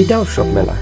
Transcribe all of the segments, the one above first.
পিঠা উৎসব মেলা।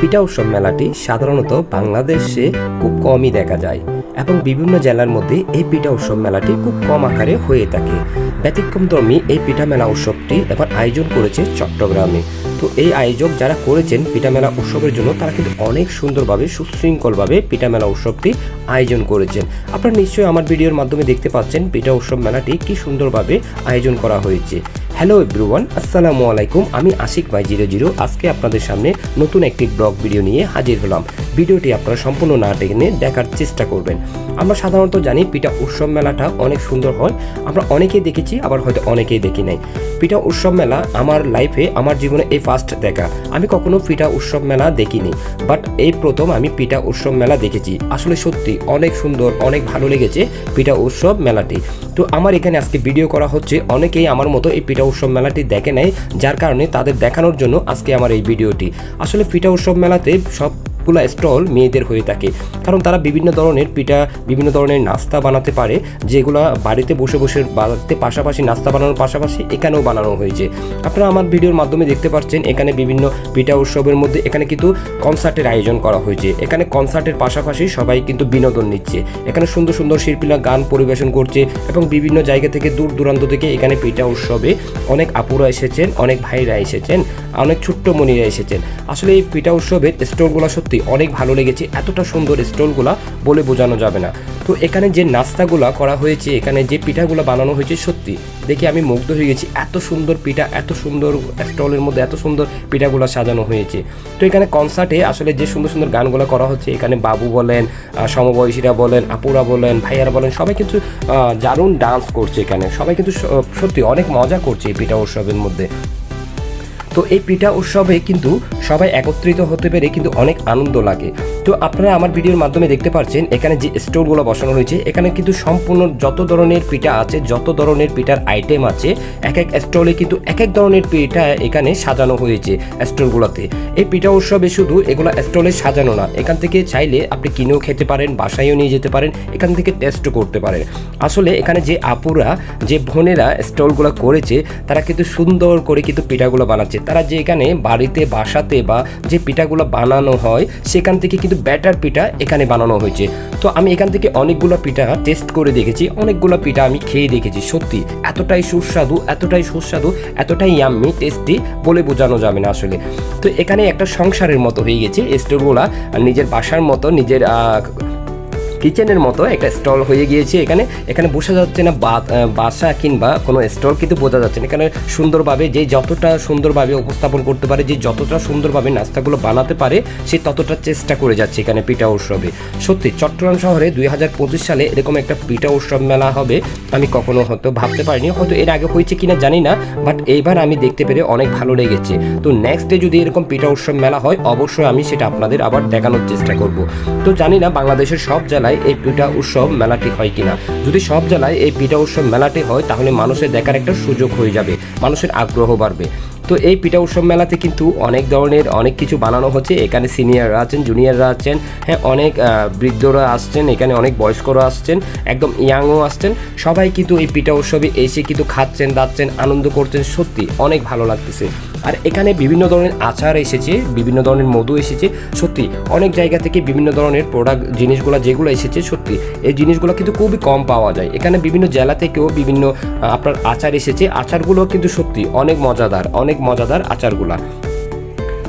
পিঠা উৎসব মেলাটি সাধারণত বাংলাদেশে খুব কমই দেখা যায় এবং বিভিন্ন জেলার মধ্যে এই পিঠা উৎসব মেলাটি খুব কম আকারে হয়ে থাকে। ব্যতিক্রমধর্মী এই পিঠা মেলা উৎসবটি এবার আয়োজন করেছে চট্টগ্রামে। তো এই আয়োজক যারা করেছেন পিঠা মেলা উৎসবের জন্য, তারা কিন্তু অনেক সুন্দরভাবে, সুশৃঙ্খলভাবে পিঠা মেলা উৎসবটি আয়োজন করেছেন। আপনারা নিশ্চয়ই আমার ভিডিওর মাধ্যমে দেখতে পাচ্ছেন পিঠা উৎসব মেলাটি কি সুন্দরভাবে আয়োজন করা হয়েছে। হ্যালো এভরিওয়ান আসসালামু আলাইকুম আমি আশিক ভাই জিরো জিরো আজকে আপনাদের সামনে নতুন একটি ব্লগ ভিডিও নিয়ে হাজির হলাম। ভিডিওটি আপনারা সম্পূর্ণ না টেনে দেখার চেষ্টা করবেন। আমরা সাধারণত জানি পিঠা উৎসব মেলাটা অনেক সুন্দর হয়। আমরা অনেকেই দেখেছি, আবার হয়তো অনেকেই দেখি নাই। পিঠা উৎসব মেলা আমার লাইফে আমার জীবনে এই ফার্স্ট দেখা। আমি কখনো পিঠা উৎসব মেলা দেখিনি বাট এই প্রথম আমি পিঠা উৎসব মেলা দেখেছি। আসলে সত্যি অনেক সুন্দর, অনেক ভালো লেগেছে পিঠা উৎসব মেলাটি। তো আমার এখানে আজকে ভিডিও করা হচ্ছে, অনেকেই আমার মতো এই পিঠা উৎসব মেলাটি দেখে নেয় যার কারণে তাদের দেখানোর জন্য আজকে আমার এই ভিডিওটি আসলে পিঠা উৎসব মেলাতে সব সবগুলো স্টল মেয়েদের হয়ে থাকে। কারণ তারা বিভিন্ন ধরনের পিঠা, বিভিন্ন ধরনের নাস্তা বানাতে পারে, যেগুলো বাড়িতে বসে বসে বানাতে পাশাপাশি নাস্তা বানানোর পাশাপাশি এখানেও বানানো হয়েছে। আপনারা আমার ভিডিওর মাধ্যমে দেখতে পাচ্ছেন, এখানে বিভিন্ন পিঠা উৎসবের মধ্যে এখানে কিন্তু কনসার্টের আয়োজন করা হয়েছে। এখানে কনসার্টের পাশাপাশি সবাই কিন্তু বিনোদন নিচ্ছে। এখানে সুন্দর সুন্দর শিল্পীরা গান পরিবেশন করছে এবং বিভিন্ন জায়গা থেকে দূর দূরান্ত থেকে এখানে পিঠা উৎসবে অনেক আপুরা এসেছেন, অনেক ভাইরা এসেছেন। অনেক ছোট্ট মনিরা এসেছেন। আসলে এই পিঠা উৎসবের স্টলগুলো সত্যি অনেক ভালো লেগেছে, এতটা সুন্দর স্টলগুলো বলে বোঝানো যাবে না। তো এখানে যে নাস্তাগুলো করা হয়েছে, এখানে যে পিঠাগুলো বানানো হয়েছে সত্যি দেখে আমি মুগ্ধ হয়ে গেছি, এত সুন্দর পিঠা, এত সুন্দর স্টলের মধ্যে এত সুন্দর পিঠাগুলো সাজানো হয়েছে। তো এখানে কনসার্টে আসলে যে সুন্দর সুন্দর গানগুলো করা হচ্ছে, এখানে বাবু বলেন সমবয়সীরা বলেন, আপুরা বলেন, ভাইয়ারা বলেন, সবাই কিন্তু দারুণ ডান্স করছে এখানে। সবাই কিন্তু সত্যি অনেক মজা করছে এই পিঠা উৎসবের মধ্যে। তো এই পিঠা উৎসবে কিন্তু সবাই একত্রিত হতে পেরে কিন্তু অনেক আনন্দ লাগে। তো আপনারা আমার ভিডিওর মাধ্যমে দেখতে পাচ্ছেন এখানে যে স্টোরগুলো বসানো হয়েছে এখানে কিন্তু সম্পূর্ণ যত ধরনের পিঠা আছে, যত ধরনের পিঠার আইটেম আছে এক এক স্টলে কিন্তু এক এক ধরনের পিঠা এখানে সাজানো হয়েছে স্টোরগুলোতে। এই পিঠা উৎসবে শুধু এগুলো স্টলে সাজানো না, এখান থেকে চাইলে আপনি কিনেও খেতে পারেন, বাসায়ও নিয়ে যেতে পারেন, এখান থেকে টেস্টও করতে পারেন। আসলে এখানে যে আপুরা, যে বোনেরা স্টলগুলো করেছে, তারা কিন্তু সুন্দর করে কিন্তু পিঠাগুলো বানাচ্ছে। তারা যে এখানে বাড়িতে, বাসাতে বা যে পিঠাগুলো বানানো হয়, সেখান থেকে কিন্তু ব্যাটার পিঠা এখানে বানানো হয়েছে। তো আমি এখান থেকে অনেকগুলো পিঠা টেস্ট করে দেখেছি, অনেকগুলো পিঠা আমি খেয়ে দেখেছি, সত্যি। এতটাই সুস্বাদু এতটাই সুস্বাদু, এতটাই ইয়াম্মি টেস্টি বলে বোঝানো যাবে না আসলে। তো এখানে একটা সংসারের মতো হয়ে গেছে স্টোরগুলা নিজের বাসার মতো, নিজের কিচেনের মতো একটা স্টল হয়ে গিয়েছে এখানে। এখানে বোঝা যাচ্ছে না বাসা কিংবা কোনো স্টল, কিন্তু বোঝা যাচ্ছে না। এখানে সুন্দরভাবে যে যতটা সুন্দরভাবে উপস্থাপন করতে পারে, যে যতটা সুন্দরভাবে নাস্তাগুলো বানাতে পারে, সে ততটা চেষ্টা করে যাচ্ছে এখানে পিঠা উৎসবে। সত্যি, চট্টগ্রাম শহরে দুই হাজার পঁচিশ সালে এরকম একটা পিঠা উৎসব মেলা হবে, আমি কখনো হয়তো ভাবতে পারিনি। হয়তো এর আগে হয়েছে কিনা জানি না বাট এইবার আমি দেখতে পেরে অনেক ভালো লেগেছে। তো নেক্সট ডে যদি এরকম পিঠা উৎসব মেলা হয়, অবশ্যই আমি সেটা আপনাদের আবার দেখানোর চেষ্টা করব। তো জানি না, বাংলাদেশের সব জেলায় জেলায় এই পিঠা উৎসব মেলাটি হয় কিনা? যদি সব জেলায় এই পিঠা উৎসব মেলাটি হয়, তাহলে মানুষের দেখার একটা সুযোগ হয়ে যাবে, মানুষের আগ্রহ বাড়বে। তো এই পিঠা উৎসব মেলাতে কিন্তু অনেক ধরনের অনেক কিছু বানানো হচ্ছে। এখানে সিনিয়ররা আছেন, জুনিয়ররা আছেন হ্যাঁ অনেক বৃদ্ধরা আসছেন, এখানে অনেক বয়স্করা আসছেন, একদম ইয়াংও আসছেন। সবাই কিন্তু এই পিঠা উৎসবে এসে কিন্তু খাচ্ছেন, দাচ্ছেন, আনন্দ করছেন। সত্যি, অনেক ভালো লাগতেছে। আর এখানে বিভিন্ন ধরনের আচার এসেছে, বিভিন্ন ধরনের মধু এসেছে। সত্যি, অনেক জায়গা থেকে বিভিন্ন ধরনের প্রোডাক্ট জিনিসগুলো, যেগুলো এসেছে, সত্যি, এই জিনিসগুলো কিন্তু খুবই কম পাওয়া যায়। এখানে বিভিন্ন জেলা থেকেও বিভিন্ন আপনার আচার এসেছে। আচারগুলো কিন্তু সত্যি অনেক মজাদার অনেক মজাদার আচারগুলা।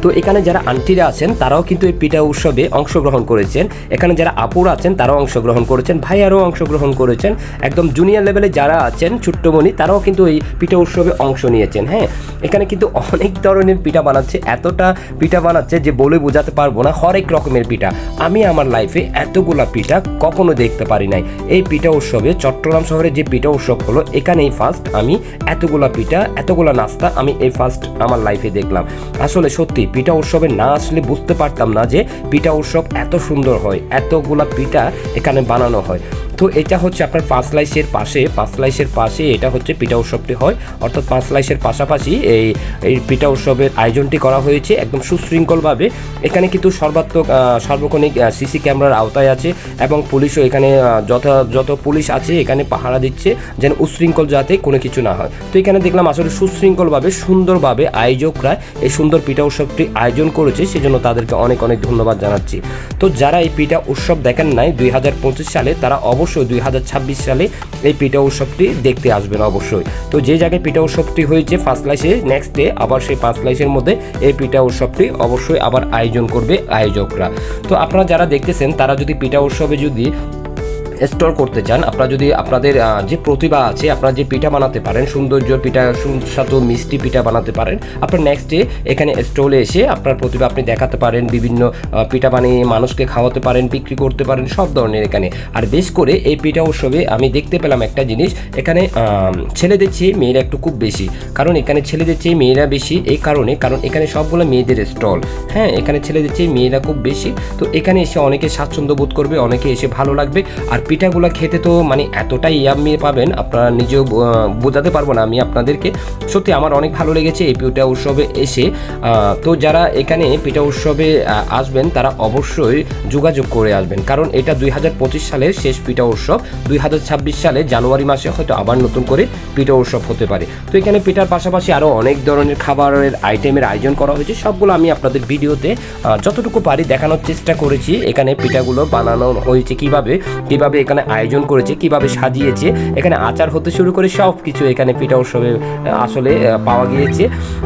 তো এখানে যারা আন্টিরা আছেন, তারাও কিন্তু এই পিঠা উৎসবে অংশগ্রহণ করেছেন। এখানে যারা আপুর আছেন, তারাও অংশগ্রহণ করেছেন, ভাইয়ারও অংশগ্রহণ করেছেন। একদম জুনিয়র লেভেলে যারা আছেন, ছোট্টমণি, তারাও কিন্তু এই পিঠা উৎসবে অংশ নিয়েছেন হ্যাঁ? এখানে কিন্তু অনেক ধরনের পিঠা বানাচ্ছে, এতটা পিঠা বানাচ্ছে যে বলে বোঝাতে পারব না, হরেক রকমের পিঠা। আমি আমার লাইফে এতগুলা পিঠা কখনো দেখতে পারি নাই। এই পিঠা উৎসবে চট্টগ্রাম শহরে যে পিঠা উৎসব হলো, এখানেই ফার্স্ট আমি এতগুলা পিঠা, এতগুলা নাস্তা আমি এই ফার্স্ট আমার লাইফে দেখলাম। আসলে সত্যি পিঠা উৎসবে না আসলে বুঝতে পারতাম না যে পিঠা উৎসব এত সুন্দর হয়, এতগুলা পিঠা এখানে বানানো হয়। তো এটা হচ্ছে আপনার পাঁচলাইশের পাশে পাঁচলাইশের পাশে এটা হচ্ছে পিঠা উৎসবটি হয়। অর্থাৎ পাঁচলাইশের পাশাপাশি এই এই পিঠা উৎসবের আয়োজনটি করা হয়েছে একদম সুশৃঙ্খলভাবে। এখানে কিন্তু সর্বাত্মক সার্বক্ষণিক সিসি ক্যামেরার আওতায় আছে এবং পুলিশও এখানে যত পুলিশ আছে এখানে পাহারা দিচ্ছে যেন উশৃঙ্খল যাতে কোনো কিছু না হয়। তো এখানে দেখলাম আসলে সুশৃঙ্খলভাবে, সুন্দরভাবে আয়োজকরা এই সুন্দর পিঠা উৎসবটি আয়োজন করেছে, সেজন্য তাদেরকে অনেক অনেক ধন্যবাদ জানাচ্ছি। তো যারা এই পিঠা উৎসব দেখেন নাই, দুই হাজার পঁচিশ সালে তারা অবশ্যই দুই হাজার ছাব্বিশ সালে এই পিঠা উৎসবটি দেখতে আসবেন অবশ্যই। তো যে জায়গায় পিঠা উৎসবটি হয়েছে ফার্স্ট লাইসে নেক্সট ডে আবার সেই ফার্স্ট লাইসের মধ্যে এই পিঠা উৎসবটি অবশ্যই আবার আয়োজন করবে আয়োজকরা। তো আপনারা যারা দেখতেছেন, তারা যদি পিঠা উৎসবে যদি স্টোর করতে চান, আপনারা যদি আপনাদের যে প্রতিভা আছে, আপনারা যে পিঠা বানাতে পারেন, সৌন্দর্য পিঠা, সুস্বাদু মিষ্টি পিঠা বানাতে পারেন, আপনার নেক্সট ডে এখানে স্টলে এসে আপনার প্রতিভা আপনি দেখাতে পারেন, বিভিন্ন পিঠা বানিয়ে মানুষকে খাওয়াতে পারেন, বিক্রি করতে পারেন, সব ধরনের এখানে। আর বেশ করে এই পিঠা উৎসবে আমি দেখতে পেলাম একটা জিনিস, এখানে ছেলেদের চেয়ে মেয়েরা একটু খুব বেশি। কারণ এখানে ছেলেদের চেয়ে মেয়েরা বেশি, এই কারণে, কারণ এখানে সবগুলো মেয়েদের স্টল হ্যাঁ এখানে ছেলেদের চেয়ে মেয়েরা খুব বেশি, তো এখানে এসে অনেকে স্বাচ্ছন্দ্য বোধ করবে, অনেকে এসে ভালো লাগবে, আর পিঠাগুলো খেতে তো মানে এতটাই ইয়াম্মি পাবেন, আপনারা নিজেও বোঝাতে পারব না আমি আপনাদেরকে। সত্যি আমার অনেক ভালো লেগেছে এই পিঠা উৎসবে এসে। তো যারা এখানে পিঠা উৎসবে আসবেন তারা অবশ্যই যোগাযোগ করে আসবেন। কারণ এটা দুই হাজার পঁচিশ সালের শেষ পিঠা উৎসব। দুই হাজার ছাব্বিশ সালে জানুয়ারি মাসে হয়তো আবার নতুন করে পিঠা উৎসব হতে পারে। তো এখানে পিঠার পাশাপাশি আরও অনেক ধরনের খাবারের আইটেমের আয়োজন করা হয়েছে। সবগুলো আমি আপনাদের ভিডিওতে যতটুকু পারি দেখানোর চেষ্টা করেছি। এখানে পিঠাগুলো বানানো হয়েছে কীভাবে কীভাবে এখানে আয়োজন করেছে, কীভাবে সাজিয়েছে, এখানে আচার হতে শুরু করে সব কিছু এখানে পিঠা উৎসবে আসলে পাওয়া গিয়েছে।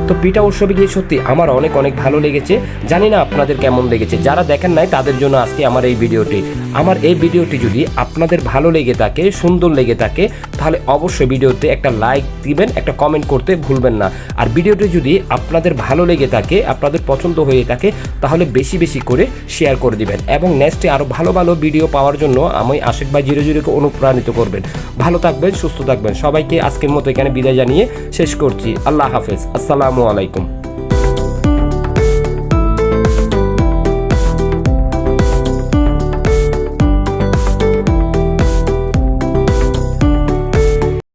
তো পিঠা উৎসবে গিয়ে সত্যি আমার অনেক অনেক ভালো লেগেছে। জানি না আপনাদের কেমন লেগেছে। যারা দেখেন নাই, তাদের জন্য আজকে আমার এই ভিডিওটি। আমার এই ভিডিওটি যদি আপনাদের ভালো লেগে থাকে, সুন্দর লেগে থাকে, তাহলে অবশ্যই ভিডিওতে একটা লাইক দিবেন, একটা কমেন্ট করতে ভুলবেন না। আর ভিডিওটি যদি আপনাদের ভালো লেগে থাকে, আপনাদের পছন্দ হয়ে থাকে, তাহলে বেশি বেশি করে শেয়ার করে দিবেন। এবং নেক্সটে আরও ভালো ভালো ভিডিও পাওয়ার জন্য আমি আশেক ভাই জিরো জিরোকে অনুপ্রাণিত করবেন। ভালো থাকবেন, সুস্থ থাকবেন। সবাইকে আজকের মতো এখানে বিদায় জানিয়ে শেষ করছি। আল্লাহ হাফেজ। আসসালামু আলাইকুম।